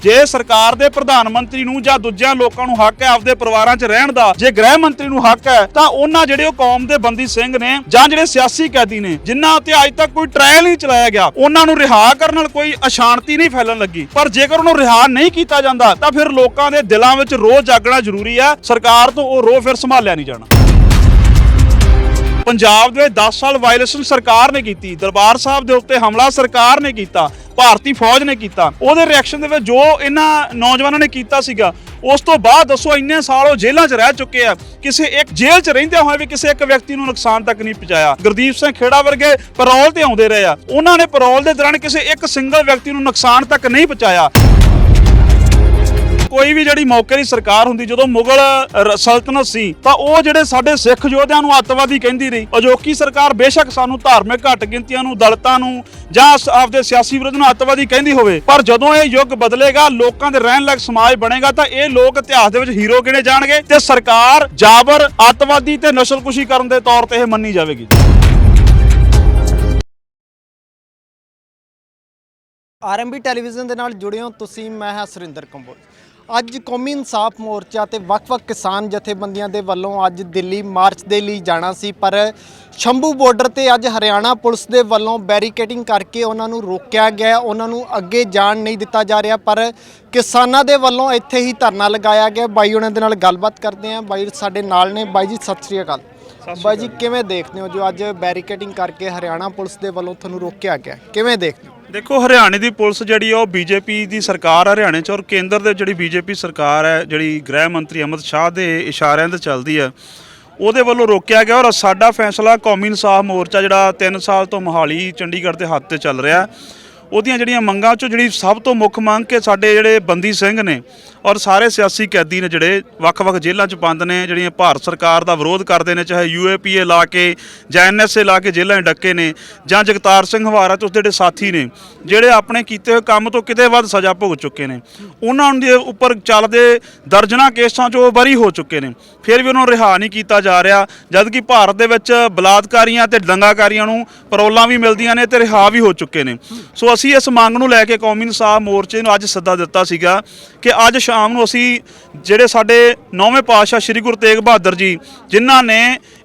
ਜੇ ਸਰਕਾਰ ਦੇ ਪ੍ਰਧਾਨ ਮੰਤਰੀ ਨੂੰ ਜਾਂ ਦੂਜਿਆਂ ਲੋਕਾਂ ਨੂੰ ਹੱਕ ਹੈ ਆਪਦੇ ਪਰਿਵਾਰਾਂ 'ਚ ਰਹਿਣ ਦਾ, ਜੇ ਗ੍ਰਹਿ ਮੰਤਰੀ ਨੂੰ ਹੱਕ ਹੈ, ਤਾਂ ਉਹਨਾਂ ਜਿਹੜੇ ਉਹ ਕੌਮ ਦੇ ਬੰਦੀ ਸਿੰਘ ਨੇ ਜਾਂ ਜਿਹੜੇ ਸਿਆਸੀ ਕੈਦੀ ਨੇ, ਜਿਨ੍ਹਾਂ ਉੱਤੇ ਅੱਜ ਤੱਕ ਕੋਈ ਟ੍ਰਾਇਲ ਨਹੀਂ ਚਲਾਇਆ ਗਿਆ, ਉਹਨਾਂ ਨੂੰ ਰਿਹਾ ਕਰਨ ਨਾਲ ਕੋਈ ਅਸ਼ਾਂਤੀ ਨਹੀਂ ਫੈਲਣ ਲੱਗੀ। ਪਰ ਜੇਕਰ ਉਹਨੂੰ ਰਿਹਾ ਨਹੀਂ ਕੀਤਾ ਜਾਂਦਾ, ਤਾਂ ਫਿਰ ਲੋਕਾਂ ਦੇ ਦਿਲਾਂ ਵਿੱਚ ਰੋਹ ਜਾਗਣਾ ਜ਼ਰੂਰੀ ਹੈ। ਸਰਕਾਰ ਤੋਂ ਉਹ ਰੋਹ ਫਿਰ ਸੰਭਾਲਿਆ ਨਹੀਂ ਜਾਣਾ। ਪੰਜਾਬ ਦੇ ਵਿੱਚ 10 ਸਾਲ ਵਾਇਲੇਸ਼ਨ ਸਰਕਾਰ ਨੇ ਕੀਤੀ, ਦਰਬਾਰ ਸਾਹਿਬ ਦੇ ਉੱਤੇ ਹਮਲਾ ਸਰਕਾਰ ਨੇ ਕੀਤਾ ਭਾਰਤੀ ਫੌਜ ਨੇ ਕੀਤਾ। ਉਹਦੇ ਰਿਐਕਸ਼ਨ ਦੇ ਵਿੱਚ ਜੋ ਇਹਨਾਂ ਨੌਜਵਾਨਾਂ ਨੇ ਕੀਤਾ ਸੀਗਾ, ਉਸ ਤੋਂ ਬਾਅਦ ਦੱਸੋ ਇੰਨੇ ਸਾਲ ਉਹ ਜੇਲ੍ਹਾਂ 'ਚ ਰਹਿ ਚੁੱਕੇ ਆ। ਕਿਸੇ ਇੱਕ ਜੇਲ੍ਹ 'ਚ ਰਹਿੰਦਿਆਂ ਹੋਏ ਵੀ ਕਿਸੇ ਇੱਕ ਵਿਅਕਤੀ ਨੂੰ ਨੁਕਸਾਨ ਤੱਕ ਨਹੀਂ ਪਹੁੰਚਾਇਆ। ਗੁਰਦੀਪ ਸਿੰਘ ਖੇੜਾ ਵਰਗੇ ਪੈਰੋਲ ਤੇ ਆਉਂਦੇ ਰਹੇ ਆ। ਉਹਨਾਂ ਨੇ ਪੈਰੋਲ ਦੇ ਦੌਰਾਨ ਕਿਸੇ ਇੱਕ ਸਿੰਗਲ ਵਿਅਕਤੀ ਨੂੰ ਨੁਕਸਾਨ ਤੱਕ ਨਹੀਂ ਪਹੁੰਚਾਇਆ। ਕੋਈ ਵੀ ਜਿਹੜੀ ਮੌਕੇ ਦੀ ਸਰਕਾਰ ਹੁੰਦੀ, ਜਦੋਂ ਮੁਗਲ ਸਲਤਨਤ ਸੀ, ਤਾਂ ਉਹ ਜਿਹੜੇ ਸਾਡੇ ਸਿੱਖ ਯੋਧਿਆਂ ਨੂੰ ਅੱਤਵਾਦੀ ਕਹਿੰਦੀ ਰਹੀ। ਅਜੋਕੀ ਸਰਕਾਰ ਬੇਸ਼ੱਕ ਸਾਨੂੰ ਧਾਰਮਿਕ ਘੱਟ ਗਿਣਤੀਆਂ ਨੂੰ, ਦਲਿਤਾਂ ਨੂੰ ਜਾਂ ਆਪਦੇ ਸਿਆਸੀ ਵਿਰੋਧ ਨੂੰ ਅੱਤਵਾਦੀ ਕਹਿੰਦੀ ਹੋਵੇ। ਪਰ ਜਦੋਂ ਇਹ ਯੁੱਗ ਬਦਲੇਗਾ, ਲੋਕਾਂ ਦੇ ਰਹਿਣ ਲਾਇਕ ਸਮਾਜ ਬਣੇਗਾ, ਤਾਂ ਇਹ ਲੋਕ ਇਤਿਹਾਸ ਦੇ ਵਿੱਚ ਹੀਰੋ ਗਿਣੇ ਜਾਣਗੇ? ਤੇ ਸਰਕਾਰ ਜਾਬਰ, ਅੱਤਵਾਦੀ ਤੇ ਨਸਲਕੁਸ਼ੀ ਕਰਨ ਦੇ ਤੌਰ ਤੇ ਇਹ ਮੰਨੀ ਜਾਵੇਗੀ। ਆਰਐਮਬੀ ਟੈਲੀਵਿਜ਼ਨ ਦੇ ਨਾਲ ਜੁੜੇ ਹੋ ਤੁਸੀਂ, ਮੈਂ ਹਾਂ ਸੁਰਿੰਦਰ ਕੰਬੋਜ। ਅੱਜ ਕੌਮੀ ਇਨਸਾਫ ਮੋਰਚਾ ਤੇ ਵੱਖ-ਵੱਖ ਕਿਸਾਨ ਜਥੇਬੰਦੀਆਂ ਦੇ ਵੱਲੋਂ ਅੱਜ ਦਿੱਲੀ ਮਾਰਚ ਦੇ ਲਈ ਜਾਣਾ ਸੀ ਪਰ ਸ਼ੰਭੂ ਬਾਰਡਰ ਤੇ ਅੱਜ ਹਰਿਆਣਾ ਪੁਲਿਸ ਦੇ ਵੱਲੋਂ ਬੈਰੀਕੇਡਿੰਗ ਕਰਕੇ ਉਹਨਾਂ ਨੂੰ ਰੋਕਿਆ ਗਿਆ। ਉਹਨਾਂ ਨੂੰ ਅੱਗੇ ਜਾਣ ਨਹੀਂ ਦਿੱਤਾ ਜਾ ਰਿਹਾ ਪਰ ਕਿਸਾਨਾਂ ਦੇ ਵੱਲੋਂ ਇੱਥੇ ਹੀ ਧਰਨਾ ਲਗਾਇਆ ਗਿਆ। ਬਾਈ ਉਹਨਾਂ ਦੇ ਨਾਲ ਗੱਲਬਾਤ ਕਰਦੇ ਹਾਂ। ਬਾਈ ਸਾਡੇ ਨਾਲ ਨੇ। ਬਾਈ ਜੀ ਸਤਿ ਸ੍ਰੀ ਅਕਾਲ। ਬਾਈ ਜੀ ਕਿਵੇਂ ਦੇਖਦੇ ਹੋ ਜੋ ਅੱਜ ਬੈਰੀਕੇਡਿੰਗ ਕਰਕੇ ਹਰਿਆਣਾ ਪੁਲਿਸ ਦੇ ਵੱਲੋਂ ਤੁਹਾਨੂੰ ਰੋਕਿਆ ਗਿਆ? ਕਿਵੇਂ ਦੇਖਦੇ ਹੋ? ਦੇਖੋ, ਹਰਿਆਣੇ ਦੀ ਪੁਲਿਸ ਜਿਹੜੀ ਆ, ਉਹ ਬੀਜੇਪੀ ਦੀ ਸਰਕਾਰ ਆ ਹਰਿਆਣੇ 'ਚ, ਔਰ ਕੇਂਦਰ ਦੇ ਜਿਹੜੀ ਬੀਜੇਪੀ ਸਰਕਾਰ ਹੈ, ਜਿਹੜੀ ਗ੍ਰਹਿ ਮੰਤਰੀ ਅਮਿਤ ਸ਼ਾਹ ਦੇ ਇਸ਼ਾਰਿਆਂ ਤੇ ਚੱਲਦੀ ਹੈ ਉਹਦੇ ਵੱਲੋਂ ਰੋਕਿਆ ਗਿਆ, ਔਰ ਸਾਡਾ ਫੈਸਲਾ ਕੌਮੀ ਇਨਸਾਫ ਮੋਰਚਾ ਜਿਹੜਾ 3 ਸਾਲ ਤੋਂ ਮੋਹਾਲੀ, ਚੰਡੀਗੜ੍ਹ ਦੇ ਹੱਥ ਤੇ ਚੱਲ ਰਿਹਾ। ਉਹਦੀਆਂ ਜਿਹੜੀਆਂ ਮੰਗਾਂ 'ਚੋਂ ਜਿਹੜੀ ਸਭ ਤੋਂ ਮੁੱਖ ਮੰਗ ਕਿ ਸਾਡੇ ਜਿਹੜੇ ਬੰਦੀ ਸਿੰਘ ਨੇ ਔਰ ਸਾਰੇ ਸਿਆਸੀ ਕੈਦੀ ਨੇ ਜਿਹੜੇ ਵੱਖ-ਵੱਖ ਜੇਲ੍ਹਾਂ 'ਚ ਬੰਦ ਨੇ, ਜਿਹੜੀਆਂ ਭਾਰਤ ਸਰਕਾਰ ਦਾ ਵਿਰੋਧ ਕਰਦੇ ਨੇ, ਚਾਹੇ ਯੂਏਪੀਏ ਲਾ ਕੇ ਜਾਂ ਐਨਐਸਏ ਲਾ ਕੇ ਜੇਲ੍ਹਾਂ 'ਚ ਡੱਕੇ ਨੇ ਜਾਂ ਜਗਤਾਰ ਸਿੰਘ ਹਵਾਰਾ ਤੇ ਉਸਦੇ ਜਿਹੜੇ ਸਾਥੀ ਨੇ, ਜਿਹੜੇ ਆਪਣੇ ਕੀਤੇ ਹੋਏ ਕੰਮ ਤੋਂ ਕਿਤੇ ਵੱਧ ਸਜ਼ਾ ਭੁਗਤ ਚੁੱਕੇ ਨੇ। ਉਹਨਾਂ ਦੇ ਉੱਪਰ ਚੱਲਦੇ ਦਰਜਨਾਂ ਕੇਸਾਂ 'ਚੋਂ ਉਹ ਬਰੀ ਹੋ ਚੁੱਕੇ ਨੇ। ਫਿਰ ਵੀ ਉਹਨਾਂ ਨੂੰ ਰਿਹਾ ਨਹੀਂ ਕੀਤਾ ਜਾ ਰਿਹਾ, ਜਦਕਿ ਭਾਰਤ ਦੇ ਵਿੱਚ ਬਲਾਤਕਾਰੀਆਂ ਤੇ ਦੰਗਾਕਾਰੀਆਂ ਨੂੰ ਪਰੋਲਾਂ ਵੀ ਮਿਲਦੀਆਂ ਨੇ ਤੇ ਰਿਹਾ ਵੀ ਹੋ ਚੁੱਕੇ ਨੇ। ਸੋ ਅਸੀਂ ਇਸ ਮੰਗ ਨੂੰ ਲੈ ਕੇ ਕੌਮੀ ਇਨਸਾਫ ਮੋਰਚੇ ਨੂੰ ਅੱਜ ਸੱਦਾ ਦਿੱਤਾ ਸੀਗਾ ਕਿ ਅੱਜ ਸ਼ਾਮ ਨੂੰ ਅਸੀਂ ਜਿਹੜੇ ਸਾਡੇ ਨੌਵੇਂ ਪਾਤਸ਼ਾਹ ਸ੍ਰੀ ਗੁਰੂ ਤੇਗ ਬਹਾਦਰ ਜੀ, ਜਿਨ੍ਹਾਂ ਨੇ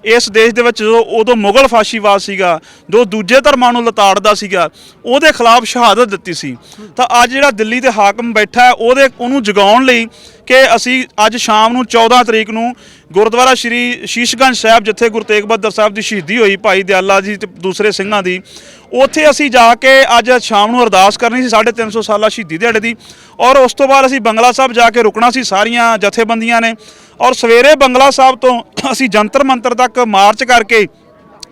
ਇਸ ਦੇਸ਼ ਦੇ ਵਿੱਚ ਜੋ ਉਦੋਂ ਮੁਗਲ ਫਾਸ਼ੀਵਾਦ ਸੀਗਾ ਜੋ ਦੂਜੇ ਧਰਮਾਂ ਨੂੰ ਲਤਾੜਦਾ ਸੀਗਾ, ਉਹਦੇ ਖਿਲਾਫ ਸ਼ਹਾਦਤ ਦਿੱਤੀ ਸੀ। ਤਾਂ ਅੱਜ ਜਿਹੜਾ ਦਿੱਲੀ ਦੇ ਹਾਕਮ ਬੈਠਾ ਉਹਦੇ, ਉਹਨੂੰ ਜਗਾਉਣ ਲਈ ਕਿ ਅਸੀਂ ਅੱਜ ਸ਼ਾਮ ਨੂੰ 14 ਤਰੀਕ ਨੂੰ ਗੁਰਦੁਆਰਾ ਸ਼੍ਰੀ ਸ਼ੀਸ਼ਗੰਜ ਸਾਹਿਬ, ਜਿੱਥੇ ਗੁਰੂ ਤੇਗ ਬਹਾਦਰ ਸਾਹਿਬ ਦੀ ਸ਼ਹੀਦੀ ਹੋਈ, ਭਾਈ ਦਿਆਲਾ ਜੀ ਤੇ ਦੂਸਰੇ ਸਿੰਘਾਂ ਦੀ, ਉੱਥੇ ਅਸੀਂ ਜਾ ਕੇ ਅੱਜ ਸ਼ਾਮ ਨੂੰ ਅਰਦਾਸ ਕਰਨੀ ਸੀ 350 ਸਾਲਾ ਸ਼ਹੀਦੀ ਦਿਹਾੜੇ ਦੀ। ਔਰ ਉਸ ਤੋਂ ਬਾਅਦ ਅਸੀਂ ਬੰਗਲਾ ਸਾਹਿਬ ਜਾ ਕੇ ਰੁਕਣਾ ਸੀ, ਸਾਰੀਆਂ ਜਥੇਬੰਦੀਆਂ ਨੇ। ਔਰ ਸਵੇਰੇ ਬੰਗਲਾ ਸਾਹਿਬ ਤੋਂ ਅਸੀਂ ਜੰਤਰ ਮੰਤਰ ਤੱਕ ਮਾਰਚ ਕਰਕੇ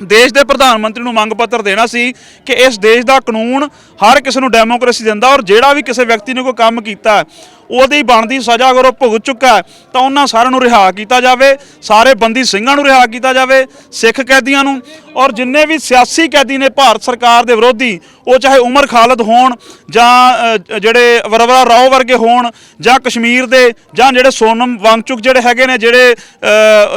ਦੇਸ਼ ਦੇ ਪ੍ਰਧਾਨ ਮੰਤਰੀ ਨੂੰ ਮੰਗ ਪੱਤਰ ਦੇਣਾ ਸੀ ਕਿ ਇਸ ਦੇਸ਼ ਦਾ ਕਾਨੂੰਨ ਹਰ ਕਿਸੇ ਨੂੰ ਡੈਮੋਕ੍ਰੇਸੀ ਦਿੰਦਾ ਔਰ ਜਿਹੜਾ ਵੀ ਕਿਸੇ ਵਿਅਕਤੀ ਨੇ ਕੋਈ ਕੰਮ ਕੀਤਾ ਉਹਦੀ ਬਣਦੀ ਸਜ਼ਾ ਅਗਰ ਉਹ ਭੁਗਤ ਚੁੱਕਾ ਹੈ, ਤਾਂ ਉਹਨਾਂ ਸਾਰਿਆਂ ਨੂੰ ਰਿਹਾ ਕੀਤਾ ਜਾਵੇ ਸਾਰੇ ਬੰਦੀ ਸਿੰਘਾਂ ਨੂੰ ਰਿਹਾ ਕੀਤਾ ਜਾਵੇ ਸਿੱਖ ਕੈਦੀਆਂ ਨੂੰ ਔਰ ਜਿੰਨੇ ਵੀ ਸਿਆਸੀ ਕੈਦੀ ਨੇ ਭਾਰਤ ਸਰਕਾਰ ਦੇ ਵਿਰੋਧੀ, ਉਹ ਚਾਹੇ ਉਮਰ ਖਾਲਦ ਹੋਣ ਜਾਂ ਜਿਹੜੇ ਵਰਵਰਾ ਰਾਓ ਵਰਗੇ ਹੋਣ ਜਾਂ ਕਸ਼ਮੀਰ ਦੇ ਜਾਂ ਜਿਹੜੇ ਸੋਨਮ ਵਾਂਗਚੁਕ ਜਿਹੜੇ ਹੈਗੇ ਨੇ, ਜਿਹੜੇ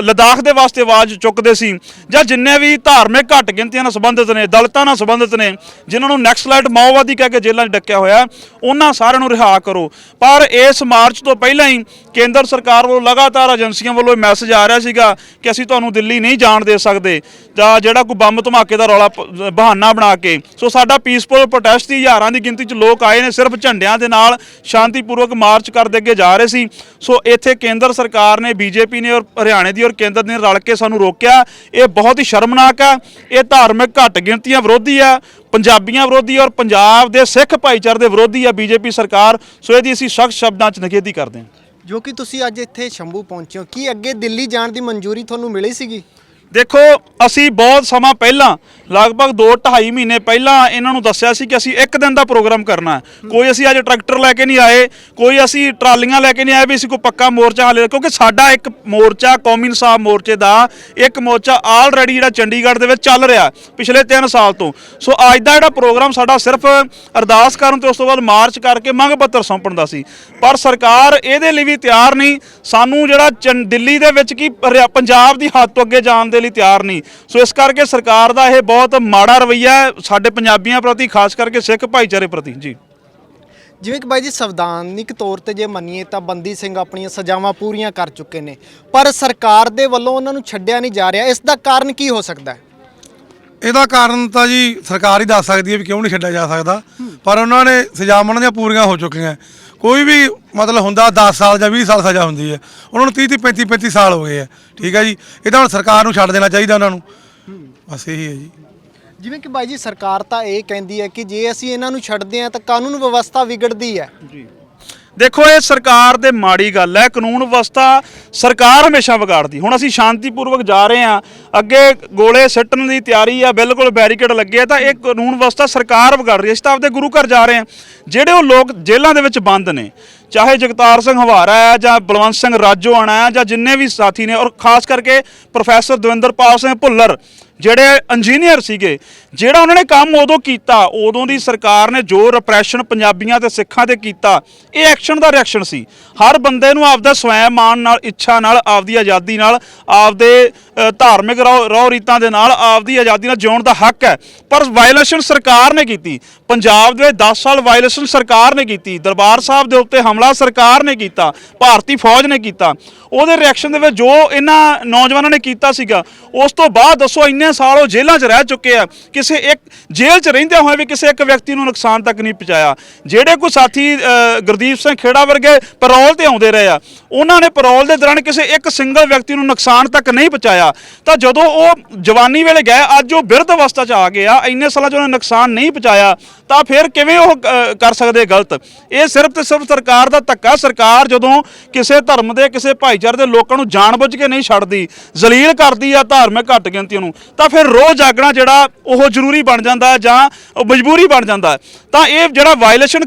ਲਦਾਖ ਦੇ ਵਾਸਤੇ ਆਵਾਜ਼ ਚੁੱਕਦੇ ਸੀ ਜਾਂ ਜਿੰਨੇ ਵੀ ਧਾਰਮਿਕ ਘੱਟ ਗਿਣਤੀਆਂ ਨਾਲ ਸੰਬੰਧਿਤ ਨੇ ਦਲਿਤਾਂ ਨਾਲ ਸੰਬੰਧਿਤ ਨੇ, ਜਿਨ੍ਹਾਂ ਨੂੰ ਨੈਕਸਲਾਈਟ ਮਾਓਵਾਦੀ ਕਹਿ ਕੇ ਜੇਲ੍ਹਾਂ 'ਚ ਡੱਕਿਆ ਹੋਇਆ, ਉਹਨਾਂ ਸਾਰਿਆਂ ਨੂੰ ਰਿਹਾ ਕਰੋ। ਪਰ ਇਸ ਮਾਰਚ ਤੋਂ ਪਹਿਲਾਂ ਹੀ ਕੇਂਦਰ ਸਰਕਾਰ ਵੱਲੋਂ ਲਗਾਤਾਰ ਏਜੰਸੀਆਂ ਵੱਲੋਂ ਇਹ ਮੈਸੇਜ ਆ ਰਿਹਾ ਸੀਗਾ ਕਿ ਅਸੀਂ ਤੁਹਾਨੂੰ ਦਿੱਲੀ ਨਹੀਂ ਜਾਣ ਦੇ ਸਕਦੇ। ਜਾਂ ਜਿਹੜਾ ਕੋਈ ਬੰਬ ਧਮਾਕੇ ਦਾ ਰੌਲਾ ਬਹਾਨਾ ਬਣਾ ਕੇ। ਸੋ ਸਾਡਾ ਪੀਸਫੁਲ ਪ੍ਰੋਟੈਸਟ ਦੀ ਹਜ਼ਾਰਾਂ ਦੀ ਗਿਣਤੀ 'ਚ ਲੋਕ ਆਏ ਨੇ, ਸਿਰਫ ਝੰਡਿਆਂ ਦੇ ਨਾਲ ਸ਼ਾਂਤੀਪੂਰਵਕ ਮਾਰਚ ਕਰਦੇ ਅੱਗੇ ਜਾ ਰਹੇ ਸੀ। ਸੋ ਇੱਥੇ ਕੇਂਦਰ ਸਰਕਾਰ ਨੇ, ਬੀਜੇਪੀ ਨੇ ਔਰ ਹਰਿਆਣੇ ਦੀ ਔਰ ਕੇਂਦਰ ਨੇ ਰਲ ਕੇ ਸਾਨੂੰ ਰੋਕਿਆ। ਇਹ ਬਹੁਤ ਹੀ ਸ਼ਰਮਨਾਕ ਹੈ ਇਹ ਧਾਰਮਿਕ ਘੱਟ ਗਿਣਤੀਆਂ ਵਿਰੋਧੀ ਆ, ਪੰਜਾਬੀਆਂ ਵਿਰੋਧੀ ਔਰ ਪੰਜਾਬ ਦੇ ਸਿੱਖ ਭਾਈਚਾਰੇ ਦੇ ਵਿਰੋਧੀ ਆ ਬੀਜੇਪੀ ਸਰਕਾਰ। ਸੋ ਇਹਦੀ ਅਸੀਂ ਸਖਤ ਸ਼ਬਦਾਂ 'ਚ ਨਿਖੇਧੀ ਕਰਦੇ ਹਾਂ। ਜੋ ਕਿ ਤੁਸੀਂ ਅੱਜ ਇੱਥੇ ਸ਼ੰਭੂ ਪਹੁੰਚੇ ਹੋ, ਕੀ ਅੱਗੇ ਦਿੱਲੀ ਜਾਣ ਦੀ ਮਨਜ਼ੂਰੀ ਤੁਹਾਨੂੰ ਮਿਲੀ ਸੀਗੀ? ਦੇਖੋ, ਅਸੀਂ ਬਹੁਤ ਸਮਾਂ ਪਹਿਲਾਂ, ਲਗਭਗ 2.5 ਮਹੀਨੇ ਪਹਿਲਾਂ ਇਹਨਾਂ ਨੂੰ ਦੱਸਿਆ ਸੀ ਕਿ ਅਸੀਂ ਇੱਕ ਦਿਨ ਦਾ ਪ੍ਰੋਗਰਾਮ ਕਰਨਾ ਹੈ। ਕੋਈ ਅਸੀਂ ਅੱਜ ਟਰੈਕਟਰ ਲੈ ਕੇ ਨਹੀਂ ਆਏ, ਕੋਈ ਅਸੀਂ ਟਰਾਲੀਆਂ ਲੈ ਕੇ ਨਹੀਂ ਆਏ ਵੀ ਅਸੀਂ ਕੋਈ ਪੱਕਾ ਮੋਰਚਾ ਹਾਲੇ ਕਿਉਂਕਿ ਸਾਡਾ ਇੱਕ ਮੋਰਚਾ, ਕੌਮੀ ਇਨਸਾਫ ਮੋਰਚੇ ਦਾ ਇੱਕ ਮੋਰਚਾ ਆਲਰੇਡੀ ਜਿਹੜਾ ਚੰਡੀਗੜ੍ਹ ਦੇ ਵਿੱਚ ਚੱਲ ਰਿਹਾ ਪਿਛਲੇ 3 ਸਾਲ ਤੋਂ। ਸੋ ਅੱਜ ਦਾ ਜਿਹੜਾ ਪ੍ਰੋਗਰਾਮ ਸਾਡਾ ਸਿਰਫ ਅਰਦਾਸ ਕਰਨ ਤੇ ਉਸ ਤੋਂ ਬਾਅਦ ਮਾਰਚ ਕਰਕੇ ਮੰਗ ਪੱਤਰ ਸੌਂਪਣ ਦਾ ਸੀ। ਪਰ ਸਰਕਾਰ ਇਹਦੇ ਲਈ ਵੀ ਤਿਆਰ ਨਹੀਂ। ਸਾਨੂੰ ਜਿਹੜਾ ਚੰ- ਦਿੱਲੀ ਦੇ ਵਿੱਚ ਕੀ ਪੰਜਾਬ ਦੀ ਹੱਦ ਤੋਂ ਅੱਗੇ ਜਾਣ ਦੇ ਲਈ ਤਿਆਰ ਨਹੀਂ। ਸੋ ਇਸ ਕਰਕੇ ਸਰਕਾਰ ਦਾ ਇਹ ਬਹੁਤ ਮਾੜਾ ਰਵੱਈਆ ਹੈ ਸਾਡੇ ਪੰਜਾਬੀਆਂ ਪ੍ਰਤੀ ਖਾਸ ਕਰਕੇ ਸਿੱਖ ਭਾਈਚਾਰੇ ਪ੍ਰਤੀ। ਜੀ। ਜਿਵੇਂ ਕਿ ਬਾਈ ਜੀ ਸੰਵਿਧਾਨਿਕ ਤੌਰ ਤੇ ਜੇ ਮੰਨੀਏ ਤਾਂ ਬੰਦੀ ਸਿੰਘ ਆਪਣੀਆਂ ਸਜ਼ਾਵਾਂ ਪੂਰੀਆਂ ਕਰ ਚੁੱਕੇ ਨੇ। ਪਰ ਸਰਕਾਰ ਦੇ ਵੱਲੋਂ ਉਹਨਾਂ ਨੂੰ ਛੱਡਿਆ ਨਹੀਂ ਜਾ ਰਿਹਾ। ਇਸ ਦਾ ਕਾਰਨ ਕੀ ਹੋ ਸਕਦਾ ਹੈ? ਇਹਦਾ ਕਾਰਨ ਤਾਂ ਜੀ ਸਰਕਾਰ ਹੀ ਦੱਸ ਸਕਦੀ ਹੈ ਵੀ ਕਿਉਂ ਨਹੀਂ ਛੱਡਿਆ ਜਾ ਸਕਦਾ। ਪਰ ਉਹਨਾਂ ਨੇ ਸਜ਼ਾਵਾਂ ਉਹਨਾਂ ਦੀਆਂ ਪੂਰੀਆਂ ਹੋ ਚੁੱਕੀਆਂ। ਕੋਈ ਵੀ ਮਤਲਬ ਹੁੰਦਾ 10 ਸਾਲ ਜਾਂ 20 ਸਾਲ ਸਜ਼ਾ ਹੁੰਦੀ ਹੈ। ਉਹਨਾਂ ਨੂੰ 30 30 35 35 ਸਾਲ ਹੋ ਗਏ ਆ। ਠੀਕ ਹੈ ਜੀ? ਇਹ ਤਾਂ ਹੁਣ ਸਰਕਾਰ ਨੂੰ ਛੱਡ ਦੇਣਾ ਚਾਹੀਦਾ ਉਹਨਾਂ ਨੂੰ। ਬਸ ਇਹੀ ਹੈ ਜੀ। ਜਿਵੇਂ ਕਿ ਬਾਈ ਜੀ ਸਰਕਾਰ ਤਾਂ ਇਹ ਕਹਿੰਦੀ ਹੈ ਕਿ ਜੇ ਅਸੀਂ ਇਹਨਾਂ ਨੂੰ ਛੱਡਦੇ ਹਾਂ ਤਾਂ ਕਾਨੂੰਨ ਵਿਵਸਥਾ ਵਿਗੜਦੀ ਹੈ। ਦੇਖੋ, ਇਹ ਸਰਕਾਰ ਦੇ ਮਾੜੀ ਗੱਲ ਹੈ। ਕਾਨੂੰਨ ਵਿਵਸਥਾ ਸਰਕਾਰ ਹਮੇਸ਼ਾ ਵਿਗਾੜਦੀ। ਹੁਣ ਅਸੀਂ ਸ਼ਾਂਤੀਪੂਰਵਕ ਜਾ ਰਹੇ ਹਾਂ। ਅੱਗੇ ਗੋਲੇ ਸਿੱਟਣ ਦੀ ਤਿਆਰੀ ਆ, ਬਿਲਕੁਲ ਬੈਰੀਕੇਡ ਲੱਗੇ ਆ, ਤਾਂ ਇਹ ਕਾਨੂੰਨ ਵਿਵਸਥਾ ਸਰਕਾਰ ਵਿਗਾੜ ਰਹੀ ਹੈ। ਅਸੀਂ ਤਾਂ ਆਪਦੇ ਗੁਰੂ ਘਰ ਜਾ ਰਹੇ ਹਾਂ। ਜਿਹੜੇ ਉਹ ਲੋਕ ਜੇਲ੍ਹਾਂ ਦੇ ਵਿੱਚ ਬੰਦ ਨੇ, ਚਾਹੇ ਜਗਤਾਰ ਸਿੰਘ ਹਵਾਰਾ ਹੈ ਜਾਂ ਬਲਵੰਤ ਸਿੰਘ ਰਾਜੋਆਣਾ ਹੈ ਜਾਂ ਜਿੰਨੇ ਵੀ ਸਾਥੀ ਨੇ, ਔਰ ਖਾਸ ਕਰਕੇ ਪ੍ਰੋਫੈਸਰ ਦਵਿੰਦਰਪਾਲ ਸਿੰਘ ਭੁੱਲਰ ਜਿਹੜੇ ਇੰਜੀਨੀਅਰ ਸੀਗੇ, ਜਿਹੜਾ ਉਹਨਾਂ ਨੇ ਕੰਮ ਉਦੋਂ ਕੀਤਾ, ਉਦੋਂ ਦੀ ਸਰਕਾਰ ਨੇ ਜੋ ਰਿਪਰੈਸ਼ਨ ਪੰਜਾਬੀਆਂ ਤੇ ਸਿੱਖਾਂ ਤੇ ਕੀਤਾ, ਇਹ ਐਕਸ਼ਨ ਦਾ ਰਿਐਕਸ਼ਨ ਸੀ। ਹਰ ਬੰਦੇ ਨੂੰ ਆਪਦਾ ਸਵੈ ਮਾਨ ਨਾਲ, ਇੱਛਾ ਨਾਲ, ਆਪਦੀ ਆਜ਼ਾਦੀ ਨਾਲ, ਆਪਦੇ ਧਾਰਮਿਕ ਰੌ, ਰਹੁ ਰੀਤਾਂ ਦੇ ਨਾਲ, ਆਪਦੀ ਆਜ਼ਾਦੀ ਨਾਲ ਜਿਉਣ ਦਾ ਹੱਕ ਹੈ। ਪਰ ਵਾਇਲੇਸ਼ਨ ਸਰਕਾਰ ਨੇ ਕੀਤੀ। ਪੰਜਾਬ ਦੇ 10 ਸਾਲ ਵਾਇਲੇਸ਼ਨ ਸਰਕਾਰ ਨੇ ਕੀਤੀ। ਦਰਬਾਰ ਸਾਹਿਬ ਦੇ ਉੱਤੇ ਹਮਲਾ ਸਰਕਾਰ ਨੇ ਕੀਤਾ। ਭਾਰਤੀ ਫੌਜ ਨੇ ਕੀਤਾ। ਉਹਦੇ ਰਿਐਕਸ਼ਨ ਦੇ ਵਿੱਚ ਜੋ ਇਹਨਾਂ ਨੌਜਵਾਨਾਂ ਨੇ ਕੀਤਾ ਸੀਗਾ, ਉਸ ਤੋਂ ਬਾਅਦ ਦੱਸੋ ਇੰਨੇ ਸਾਲ ਉਹ ਜੇਲ੍ਹਾਂ 'ਚ ਰਹਿ ਚੁੱਕੇ ਆ, ਕਿਸੇ ਇੱਕ ਜੇਲ੍ਹ 'ਚ ਰਹਿੰਦਿਆਂ ਹੋਏ ਵੀ ਕਿਸੇ ਇੱਕ ਵਿਅਕਤੀ ਨੂੰ ਨੁਕਸਾਨ ਤੱਕ ਨਹੀਂ ਪਹੁੰਚਾਇਆ। ਜਿਹੜੇ ਕੋਈ ਸਾਥੀ ਗੁਰਦੀਪ ਸਿੰਘ ਖੇੜਾ ਵਰਗੇ ਪੈਰੋਲ ਤੇ ਆਉਂਦੇ ਰਹੇ ਆ, ਉਹਨਾਂ ਨੇ ਪੈਰੋਲ ਦੇ ਦੌਰਾਨ ਕਿਸੇ ਇੱਕ ਸਿੰਗਲ ਵਿਅਕਤੀ ਨੂੰ ਨੁਕਸਾਨ ਤੱਕ ਨਹੀਂ ਪਹੁੰਚਾਇਆ। ਤਾਂ ਜਦੋਂ ਉਹ ਜਵਾਨੀ ਵੇਲੇ ਗਏ, ਅੱਜ ਉਹ ਬਿਰਧ ਅਵਸਥਾ 'ਚ ਆ ਗਏ ਆ ਇੰਨੇ ਸਾਲਾਂ 'ਚ ਉਹਨੇ ਨੁਕਸਾਨ ਨਹੀਂ ਪਹੁੰਚਾਇਆ, ਤਾਂ ਫਿਰ ਕਿਵੇਂ ਉਹ ਕਰ ਸਕਦੇ ਗਲਤ? ਇਹ ਸਿਰਫ ਤੇ ਸਿਰਫ ਸਰਕਾਰ ਦਾ ਧੱਕਾ, ਸਰਕਾਰ ਜਦੋਂ ਕਿਸੇ ਧਰਮ ਦੇ, ਕਿਸੇ ਭਾਈਚਾਰੇ ਦੇ ਲੋਕਾਂ ਨੂੰ ਜਾਣਬੁੱਝ ਕੇ ਨਹੀਂ ਛੱਡਦੀ, ਜ਼ਲੀਲ ਕਰਦੀ ਆ ਧਾਰਮਿਕ ਘੱਟ ਗਿਣਤੀਆਂ ਨੂੰ ਤਾਂ ਫਿਰ ਰੋਜ਼ ਜਾਗਣਾ ਜਿਹੜਾ ਉਹ ਜ਼ਰੂਰੀ ਬਣ ਜਾਂਦਾ ਜਾਂ ਮਜਬੂਰੀ ਬਣ ਜਾਂਦਾ ਤਾਂ ਇਹ ਜਿਹੜਾ ਵਾਇਲੇਸ਼ਨ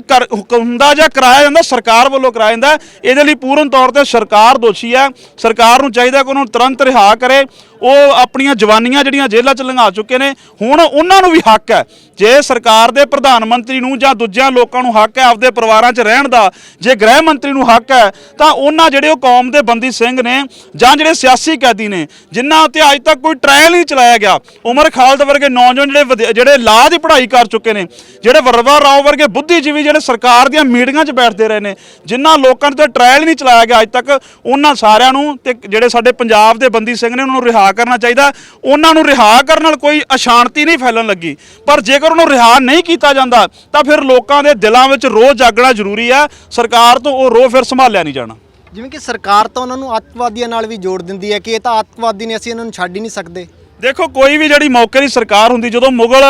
ਹੁੰਦਾ ਜਾਂ ਕਰਾਇਆ ਜਾਂਦਾ, ਸਰਕਾਰ ਵੱਲੋਂ ਕਰਾਇਆ ਜਾਂਦਾ ਇਹਦੇ ਲਈ ਪੂਰਨ ਤੌਰ ਤੇ ਸਰਕਾਰ ਦੋਸ਼ੀ ਹੈ। ਸਰਕਾਰ ਨੂੰ ਚਾਹੀਦਾ ਕਿ ਉਹਨੂੰ ਤੁਰੰਤ ਰਿਹਾ ਕਰੇ। ਉਹ ਆਪਣੀਆਂ ਜਵਾਨੀਆਂ ਜਿਹੜੀਆਂ ਜੇਲ੍ਹਾਂ 'ਚ ਲੰਘਾ ਚੁੱਕੇ ਨੇ, ਹੁਣ ਉਹਨਾਂ ਨੂੰ ਵੀ ਹੱਕ ਹੈ। ਜੇ ਸਰਕਾਰ ਦੇ ਪ੍ਰਧਾਨ ਮੰਤਰੀ ਨੂੰ ਜਾਂ ਦੂਜਿਆਂ ਲੋਕਾਂ ਨੂੰ ਹੱਕ ਹੈ ਆਪਦੇ ਪਰਿਵਾਰਾਂ 'ਚ ਰਹਿਣ ਦਾ, ਜੇ ਗ੍ਰਹਿ ਮੰਤਰੀ ਨੂੰ ਹੱਕ ਹੈ, ਤਾਂ ਉਹਨਾਂ ਜਿਹੜੇ ਉਹ ਕੌਮ ਦੇ ਬੰਦੀ ਸਿੰਘ ਨੇ ਜਾਂ ਜਿਹੜੇ ਸਿਆਸੀ ਕੈਦੀ ਨੇ, ਜਿਨ੍ਹਾਂ ਉੱਤੇ ਅੱਜ ਤੱਕ ਕੋਈ ਟ੍ਰਾਇਲ ਨਹੀਂ ਚਲਾਇਆ ਗਿਆ। ਉਮਰ ਖਾਲਦ ਵਰਗੇ ਨੌਜਵਾਨ ਜਿਹੜੇ ਵਧੇ- ਜਿਹੜੇ ਲਾਅ ਦੀ ਪੜ੍ਹਾਈ ਕਰ ਚੁੱਕੇ ਨੇ, ਜਿਹੜੇ ਵਰਵਾ ਰਾਓ ਵਰਗੇ ਬੁੱਧੀਜੀਵੀ ਜਿਹੜੇ ਸਰਕਾਰ ਦੀਆਂ ਮੀਟਿੰਗਾਂ 'ਚ ਬੈਠਦੇ ਰਹੇ ਨੇ, ਜਿਨ੍ਹਾਂ ਲੋਕਾਂ ਤੇ ਟ੍ਰਾਇਲ ਨਹੀਂ ਚਲਾਇਆ ਗਿਆ ਅੱਜ ਤੱਕ, ਉਹਨਾਂ ਸਾਰਿਆਂ ਨੂੰ ਤੇ ਜਿਹੜੇ ਸਾਡੇ ਪੰਜਾਬ ਦੇ ਬੰਦੀ ਸਿੰਘ ਨੇ, ਉਹਨਾਂ ਨੂੰ ਰਿਹਾ ਕਰਨਾ ਚਾਹੀਦਾ। ਉਹਨਾਂ ਨੂੰ ਰਿਹਾ ਕਰਨ ਨਾਲ ਕੋਈ ਅਸ਼ਾਂਤੀ ਨਹੀਂ ਫੈਲਣ ਲੱਗੀ। ਪਰ ਜੇਕਰ ਉਹਨੂੰ ਰਿਹਾ ਨਹੀਂ ਕੀਤਾ ਜਾਂਦਾ ਤਾਂ ਫਿਰ ਲੋਕਾਂ ਦੇ ਦਿਲਾਂ ਵਿੱਚ ਰੋਹ ਜਾਗਣਾ ਜ਼ਰੂਰੀ ਹੈ ਸਰਕਾਰ ਤੋਂ ਉਹ ਰੋਹ ਫਿਰ ਸੰਭਾਲਿਆ ਨਹੀਂ ਜਾਣਾ। ਜਿਵੇਂ ਕਿ ਸਰਕਾਰ ਤਾਂ ਉਹਨਾਂ ਨੂੰ ਅੱਤਵਾਦੀਆਂ ਨਾਲ ਵੀ ਜੋੜ ਦਿੰਦੀ ਹੈ ਕਿ ਇਹ ਤਾਂ ਅੱਤਵਾਦੀ ਨੇ ਅਸੀਂ ਇਹਨਾਂ ਨੂੰ ਛੱਡ ਹੀ ਨਹੀਂ ਸਕਦੇ। ਦੇਖੋ ਕੋਈ ਵੀ ਜਿਹੜੀ ਮੌਕੇ ਦੀ ਸਰਕਾਰ ਹੁੰਦੀ ਜਦੋਂ ਮੁਗਲ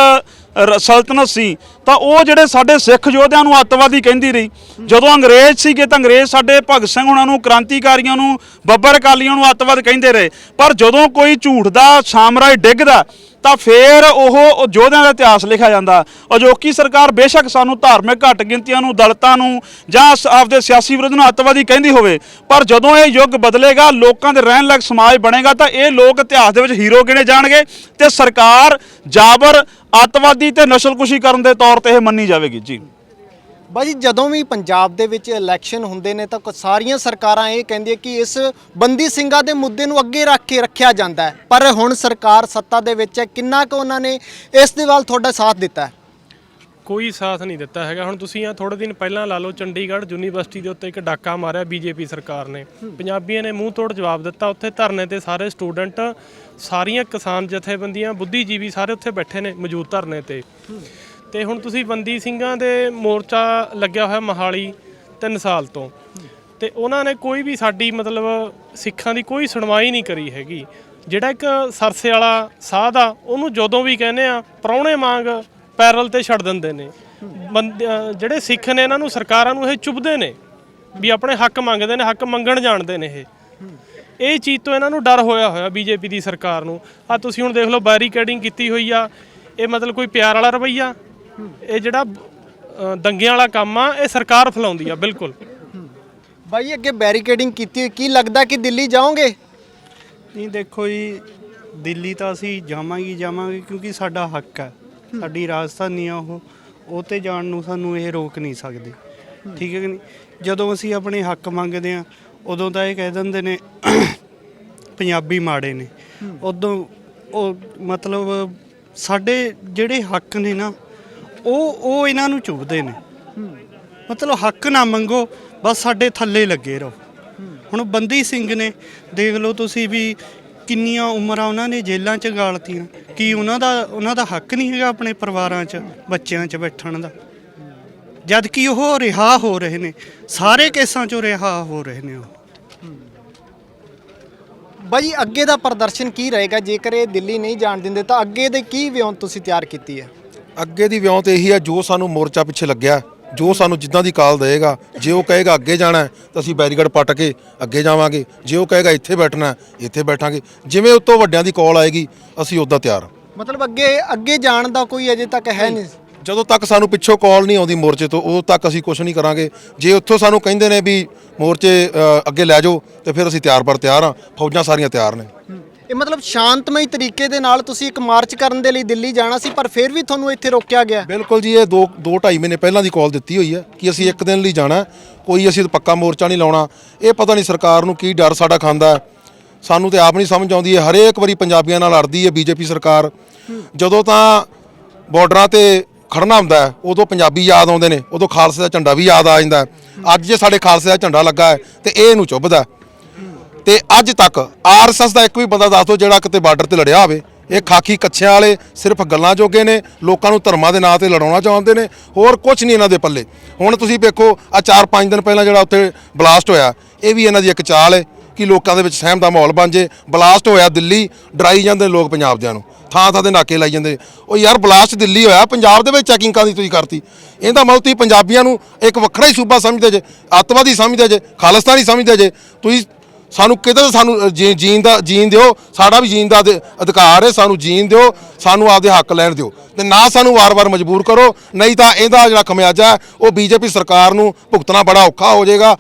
ਸਲਤਨਤ ਸੀ, ਤਾਂ ਉਹ ਜਿਹੜੇ ਸਾਡੇ ਸਿੱਖ ਯੋਧਿਆਂ ਨੂੰ ਅੱਤਵਾਦੀ ਕਹਿੰਦੀ ਰਹੀ। ਜਦੋਂ ਅੰਗਰੇਜ਼ ਸੀਗੇ ਤਾਂ ਅੰਗਰੇਜ਼ ਸਾਡੇ ਭਗਤ ਸਿੰਘ ਉਹਨਾਂ ਨੂੰ ਕ੍ਰਾਂਤੀਕਾਰੀਆਂ ਨੂੰ, ਬੱਬਰ ਅਕਾਲੀਆਂ ਨੂੰ ਅੱਤਵਾਦ ਕਹਿੰਦੇ ਰਹੇ। ਪਰ ਜਦੋਂ ਕੋਈ ਝੂਠ ਦਾ, ਸਾਮਰਾਜ ਡਿੱਗਦਾ ਤਾਂ ਫੇਰ ਉਹ ਉਹ ਯੋਧਿਆਂ ਦਾ ਇਤਿਹਾਸ ਲਿਖਿਆ ਜਾਂਦਾ। ਅਜੋਕੀ ਸਰਕਾਰ ਬੇਸ਼ੱਕ ਸਾਨੂੰ ਧਾਰਮਿਕ ਘੱਟ ਗਿਣਤੀਆਂ ਨੂੰ, ਦਲਤਾਂ ਨੂੰ ਜਾਂ ਆਪਦੇ ਸਿਆਸੀ ਵਿਰੋਧ ਨੂੰ ਅੱਤਵਾਦੀ ਕਹਿੰਦੀ ਹੋਵੇ, ਪਰ ਜਦੋਂ ਇਹ ਯੁੱਗ ਬਦਲੇਗਾ, ਲੋਕਾਂ ਦੇ ਰਹਿਣ ਲੱਗ ਸਮਾਜ ਬਣੇਗਾ, ਤਾਂ ਇਹ ਲੋਕ ਇਤਿਹਾਸ ਦੇ ਵਿੱਚ ਹੀਰੋ ਗਿਣੇ ਜਾਣਗੇ ਤੇ ਸਰਕਾਰ ਜਾਬਰ ਅੱਤਵਾਦੀ ਤੇ ਨਸਲਕੁਸ਼ੀ ਕਰਨ ਦੇ ਤੌਰ ਤੇ ਇਹ ਮੰਨੀ ਜਾਵੇਗੀ। ਜੀ। ਬਾਜੀ ਜਦੋਂ ਵੀ ਪੰਜਾਬ ਦੇ ਵਿੱਚ ਇਲੈਕਸ਼ਨ ਹੁੰਦੇ ਨੇ ਤਾਂ ਸਾਰੀਆਂ ਸਰਕਾਰਾਂ ਇਹ ਕਹਿੰਦੀਆਂ ਕਿ ਇਸ ਬੰਦੀ ਸਿੰਘਾਂ ਦੇ ਮੁੱਦੇ ਨੂੰ ਅੱਗੇ ਰੱਖ ਕੇ ਰੱਖਿਆ ਜਾਂਦਾ ਹੈ। ਪਰ ਹੁਣ ਸਰਕਾਰ ਸੱਤਾ ਦੇ ਵਿੱਚ ਹੈ ਕਿੰਨਾ ਕੁ ਉਹਨਾਂ ਨੇ ਇਸ ਦੇ ਵੱਲ ਤੁਹਾਡਾ ਸਾਥ ਦਿੱਤਾ ਹੈ? ਕੋਈ ਸਾਥ ਨਹੀਂ ਦਿੱਤਾ ਹੈਗਾ। ਹੁਣ ਤੁਸੀਂ ਆ ਥੋੜੇ ਦਿਨ ਪਹਿਲਾਂ ਲਾ ਲਓ ਚੰਡੀਗੜ੍ਹ ਯੂਨੀਵਰਸਿਟੀ ਦੇ ਉੱਤੇ ਇੱਕ ਡਾਕਾ ਮਾਰਿਆ ਬੀਜੇਪੀ ਸਰਕਾਰ ਨੇ। ਪੰਜਾਬੀਆਂ ਨੇ ਮੂੰਹ ਤੋੜ ਜਵਾਬ ਦਿੱਤਾ। ਉੱਥੇ ਧਰਨੇ ਤੇ ਸਾਰੇ ਸਟੂਡੈਂਟ ਸਾਰੀਆਂ ਕਿਸਾਨ ਜਥੇਬੰਦੀਆਂ ਬੁੱਧੀਜੀਵੀ ਸਾਰੇ ਉੱਥੇ ਬੈਠੇ ਨੇ ਮੌਜੂਦ ਧਰਨੇ ਤੇ। ਤੇ ਹੁਣ ਤੁਸੀਂ ਬੰਦੀ ਸਿੰਘਾਂ ਦੇ ਮੋਰਚਾ ਲੱਗਿਆ ਹੋਇਆ ਮਹਾਲੀ 3 ਸਾਲ ਤੋਂ। ਤੇ ਉਹਨਾਂ ਨੇ ਕੋਈ ਵੀ ਸਾਡੀ ਮਤਲਬ ਸਿੱਖਾਂ ਦੀ ਕੋਈ ਸੁਣਵਾਈ ਨਹੀਂ ਕਰੀ ਹੈਗੀ। ਜਿਹੜਾ ਇੱਕ ਸਰਸੇ ਵਾਲਾ ਸਾਧ ਆ, ਉਹਨੂੰ ਜਦੋਂ ਵੀ ਕਹਿੰਦੇ ਆ, ਪ੍ਰਾਹੁਣੇ ਵਾਂਗ ਪੈਰਲ ਤੇ ਛੱਡ ਦਿੰਦੇ ਨੇ। ਬੰਦ- ਜਿਹੜੇ ਸਿੱਖ ਨੇ ਇਹਨਾਂ ਨੂੰ ਸਰਕਾਰਾਂ ਨੂੰ ਇਹ ਚੁੱਭਦੇ ਨੇ ਵੀ ਆਪਣੇ ਹੱਕ ਮੰਗਦੇ ਨੇ, ਹੱਕ ਮੰਗਣ ਜਾਣਦੇ ਨੇ ਇਹ। ਇਹ ਚੀਜ਼ ਤੋਂ ਇਹਨਾਂ ਨੂੰ ਡਰ ਹੋਇਆ ਹੋਇਆ ਬੀਜੇਪੀ ਦੀ ਸਰਕਾਰ ਨੂੰ। ਆ ਤੁਸੀਂ ਹੁਣ ਦੇਖ ਲਓ, ਬੈਰੀਕੇਡਿੰਗ ਕੀਤੀ ਹੋਈ ਆ। ਇਹ ਮਤਲਬ ਕੋਈ ਪਿਆਰ ਵਾਲਾ ਰਵਈਆ। ਇਹ ਜਿਹੜਾ ਦੰਗਿਆਂ ਵਾਲਾ ਕੰਮ ਆ ਇਹ ਸਰਕਾਰ ਫੈਲਾਉਂਦੀ ਆ ਬਿਲਕੁਲ। ਬਾਈ ਅੱਗੇ ਬੈਰੀਕੇਡਿੰਗ ਕੀਤੀ ਹੋਈ ਕੀ ਲੱਗਦਾ ਕਿ ਦਿੱਲੀ ਜਾਓਗੇ? ਨਹੀਂ ਦੇਖੋ ਜੀ ਦਿੱਲੀ ਤਾਂ ਅਸੀਂ ਜਾਵਾਂਗੇ ਹੀ ਜਾਵਾਂਗੇ ਕਿਉਂਕਿ ਸਾਡਾ ਹੱਕ ਹੈ। ਸਾਡੀ ਰਾਜਧਾਨੀ ਆ ਉਹ ਉਹ ਤੇ ਜਾਣ ਨੂੰ ਸਾਨੂੰ ਇਹ ਰੋਕ ਨਹੀਂ ਸਕਦੇ। ਠੀਕ ਹੈ ਕਿ ਨਹੀਂ? ਜਦੋਂ ਅਸੀਂ ਆਪਣੇ ਹੱਕ ਮੰਗਦੇ ਆ ਉਦੋਂ ਤਾਂ ਇਹ ਕਹਿ ਦਿੰਦੇ ਨੇ ਪੰਜਾਬੀ ਮਾੜੇ ਨੇ। ਉਦੋਂ ਉਹ ਮਤਲਬ ਸਾਡੇ ਜਿਹੜੇ ਹੱਕ ਨੇ ਨਾ ਉਹ ਉਹ ਇਹਨਾਂ ਨੂੰ ਚੁੱਭਦੇ ਨੇ। ਮਤਲਬ ਹੱਕ ਨਾ ਮੰਗੋ, ਬਸ ਸਾਡੇ ਥੱਲੇ ਲੱਗੇ ਰਹੋ। ਹੁਣ ਬੰਦੀ ਸਿੰਘ ਨੇ, ਦੇਖ ਲਓ ਤੁਸੀਂ ਵੀ ਕਿੰਨੀਆਂ ਉਮਰਾਂ ਉਹਨਾਂ ਨੇ ਜੇਲ੍ਹਾਂ 'ਚ ਗਾਲਤੀਆਂ। ਕੀ ਉਹਨਾਂ ਦਾ ਉਹਨਾਂ ਦਾ ਹੱਕ ਨਹੀਂ ਹੈਗਾ ਆਪਣੇ ਪਰਿਵਾਰਾਂ 'ਚ, ਬੱਚਿਆਂ 'ਚ ਬੈਠਣ ਦਾ। ਜਦ ਕਿ ਉਹ ਰਿਹਾ ਹੋ ਰਹੇ ਨੇ, ਸਾਰੇ ਕੇਸਾਂ 'ਚੋਂ ਰਿਹਾ ਹੋ ਰਹੇ ਨੇ ਉਹ। ਬਾਈ, ਅੱਗੇ ਦਾ ਪ੍ਰਦਰਸ਼ਨ ਕੀ ਰਹੇਗਾ? ਜੇਕਰ ਇਹ ਦਿੱਲੀ ਨਹੀਂ ਜਾਣ ਦਿੰਦੇ, ਤਾਂ ਅੱਗੇ ਦੇ ਕੀ ਵਿਉਂਤ ਤੁਸੀਂ ਤਿਆਰ ਕੀਤੀ ਹੈ? ਅੱਗੇ ਦੀ ਵਿਉਂਤ ਇਹੀ ਹੈ ਜੋ ਸਾਨੂੰ ਮੋਰਚਾ ਪਿੱਛੇ ਲੱਗਿਆ ਜੋ ਸਾਨੂੰ ਜਿੱਦਾਂ ਦੀ ਕਾਲ ਦੇਗਾ ਜੇ ਉਹ ਕਹੇਗਾ ਅੱਗੇ ਜਾਣਾ ਤਾਂ ਅਸੀਂ ਬੈਰੀਕੇਡ ਪੱਟ ਕੇ ਅੱਗੇ ਜਾਵਾਂਗੇ। ਜੇ ਉਹ ਕਹੇਗਾ ਇੱਥੇ ਬੈਠਣਾ ਇੱਥੇ ਬੈਠਾਂਗੇ। ਜਿਵੇਂ ਉਸ ਤੋਂ ਵੱਡਿਆਂ ਦੀ ਕਾਲ ਆਏਗੀ ਅਸੀਂ ਉੱਦਾਂ ਤਿਆਰ ਹਾਂ। ਮਤਲਬ ਅੱਗੇ ਅੱਗੇ ਜਾਣ ਦਾ ਕੋਈ ਅਜੇ ਤੱਕ ਹੈ ਨਹੀਂ। ਜਦੋਂ ਤੱਕ ਸਾਨੂੰ ਪਿੱਛੋਂ ਕਾਲ ਨਹੀਂ ਆਉਂਦੀ ਮੋਰਚੇ ਤੋਂ ਉਦੋਂ ਤੱਕ ਅਸੀਂ ਕੁਝ ਨਹੀਂ ਕਰਾਂਗੇ। ਜੇ ਉੱਥੋਂ ਸਾਨੂੰ ਕਹਿੰਦੇ ਨੇ ਵੀ ਮੋਰਚੇ ਅ, ਅੱਗੇ ਲੈ ਜਾਓ ਤੇ ਫਿਰ ਅਸੀਂ ਤਿਆਰ ਪਰ ਤਿਆਰ ਹਾਂ ਫੌਜਾਂ ਸਾਰੀਆਂ ਤਿਆਰ ਨੇ। ਇਹ ਮਤਲਬ ਸ਼ਾਂਤਮਈ ਤਰੀਕੇ ਦੇ ਨਾਲ ਤੁਸੀਂ ਇੱਕ ਮਾਰਚ ਕਰਨ ਦੇ ਲਈ ਦਿੱਲੀ ਜਾਣਾ ਸੀ, ਪਰ ਫਿਰ ਵੀ ਤੁਹਾਨੂੰ ਇੱਥੇ ਰੋਕਿਆ ਗਿਆ। ਬਿਲਕੁਲ ਜੀ, ਇਹ 2 2 2.5 ਮਹੀਨੇ ਪਹਿਲਾਂ ਦੀ ਕਾਲ ਦਿੱਤੀ ਹੋਈ ਹੈ ਕਿ ਅਸੀਂ ਇੱਕ ਦਿਨ ਲਈ ਜਾਣਾ ਕੋਈ ਅਸੀਂ ਪੱਕਾ ਮੋਰਚਾ ਨਹੀਂ ਲਾਉਣਾ। ਇਹ ਪਤਾ ਨਹੀਂ ਸਰਕਾਰ ਨੂੰ ਕੀ ਡਰ ਸਾਡਾ ਖਾਂਦਾ ਹੈ। ਸਾਨੂੰ ਤੇ ਆਪ ਨਹੀਂ ਸਮਝ ਆਉਂਦੀ ਹੈ ਹਰੇਕ ਵਾਰੀ ਪੰਜਾਬੀਆਂ ਨਾਲ ਅੜਦੀ ਹੈ ਬੀਜੇਪੀ ਸਰਕਾਰ। ਜਦੋਂ ਤਾਂ ਬਾਰਡਰਾਂ ਤੇ ਖੜਨਾ ਹੁੰਦਾ ਹੈ, ਉਦੋਂ ਪੰਜਾਬੀ ਯਾਦ ਆਉਂਦੇ ਨੇ, ਉਦੋਂ ਖਾਲਸੇ ਦਾ ਝੰਡਾ ਵੀ ਯਾਦ ਆ ਜਾਂਦਾ ਅੱਜ ਜੇ ਸਾਡੇ ਖਾਲਸੇ ਦਾ ਝੰਡਾ ਲੱਗਾ ਹੈ, ਤੇ ਇਹ ਇਹਨੂੰ ਚੁੱਭਦਾ ਤੇ ਅੱਜ ਤੱਕ ਆਰਐਸਐਸ ਦਾ ਇੱਕ ਵੀ ਬੰਦਾ ਦੱਸ ਦਿਓ ਜਿਹੜਾ ਕਿਤੇ ਬਾਰਡਰ ਤੇ ਲੜਿਆ ਹੋਵੇ। ਇਹ ਖਾਕੀ ਕੱਛਿਆਂ ਵਾਲੇ ਸਿਰਫ ਗੱਲਾਂ ਜੋਗੇ ਨੇ, ਲੋਕਾਂ ਨੂੰ ਧਰਮਾਂ ਦੇ ਨਾਂ ਤੇ ਲੜਾਉਣਾ ਚਾਹੁੰਦੇ ਨੇ, ਹੋਰ ਕੁਝ ਨਹੀਂ ਇਹਨਾਂ ਦੇ ਪੱਲੇ। ਹੁਣ ਤੁਸੀਂ ਵੇਖੋ ਆ 4-5 ਦਿਨ ਪਹਿਲਾਂ ਜਿਹੜਾ ਉੱਥੇ ਬਲਾਸਟ ਹੋਇਆ, ਇਹ ਵੀ ਇਹਨਾਂ ਦੀ ਇੱਕ ਚਾਲ ਹੈ ਕਿ ਲੋਕਾਂ ਦੇ ਵਿੱਚ ਸਹਿਮ ਦਾ ਮਾਹੌਲ ਬਣ ਜੇ। ਬਲਾਸਟ ਹੋਇਆ ਦਿੱਲੀ, ਡਰਾਈ ਜਾਂਦੇ ਲੋਕ ਪੰਜਾਬ ਦਿਆਂ ਨੂੰ। ਥਾਂ ਥਾਂ ਦੇ ਨਾਕੇ ਲਾਈ ਜਾਂਦੇ। ਉਹ ਯਾਰ ਬਲਾਸਟ ਦਿੱਲੀ ਹੋਇਆ, ਪੰਜਾਬ ਦੇ ਵਿੱਚ ਚੈਕਿੰਗਾਂ ਦੀ ਤੁਸੀਂ ਕਰਤੀ। ਇਹਦਾ ਮਤਲਬ ਤੁਸੀਂ ਪੰਜਾਬੀਆਂ ਨੂੰ ਇੱਕ ਵੱਖਰਾ ਹੀ ਸੂਬਾ ਸਮਝਦੇ ਜੇ, ਅੱਤਵਾਦੀ ਸਮਝਦੇ ਜੇ, ਖਾਲਿਸਤਾਨੀ ਸਮਝਦੇ ਜੇ। ਤੁਸੀਂ ਸਾਨੂੰ ਕਿਤੇ ਸਾਨੂੰ ਜੀ- ਜੀਣ ਦਾ ਜੀਣ ਦਿਓ ਸਾਡਾ ਵੀ ਜੀਣ ਦਾ ਅਧਿ- ਅਧਿਕਾਰ ਹੈ ਸਾਨੂੰ ਜੀਣ ਦਿਓ ਸਾਨੂੰ ਆਪਦੇ ਹੱਕ ਲੈਣ ਦਿਓ। ਤੇ ਨਾ ਸਾਨੂੰ ਵਾਰ-ਵਾਰ ਮਜਬੂਰ ਕਰੋ ਨਹੀਂ ਤਾਂ ਇਹਦਾ ਜਿਹੜਾ ਖਮਿਆਜਾ ਹੈ, ਉਹ ਬੀਜੇਪੀ ਸਰਕਾਰ ਨੂੰ ਭੁਗਤਣਾ ਬੜਾ ਔਖਾ ਹੋ ਜਾਏਗਾ।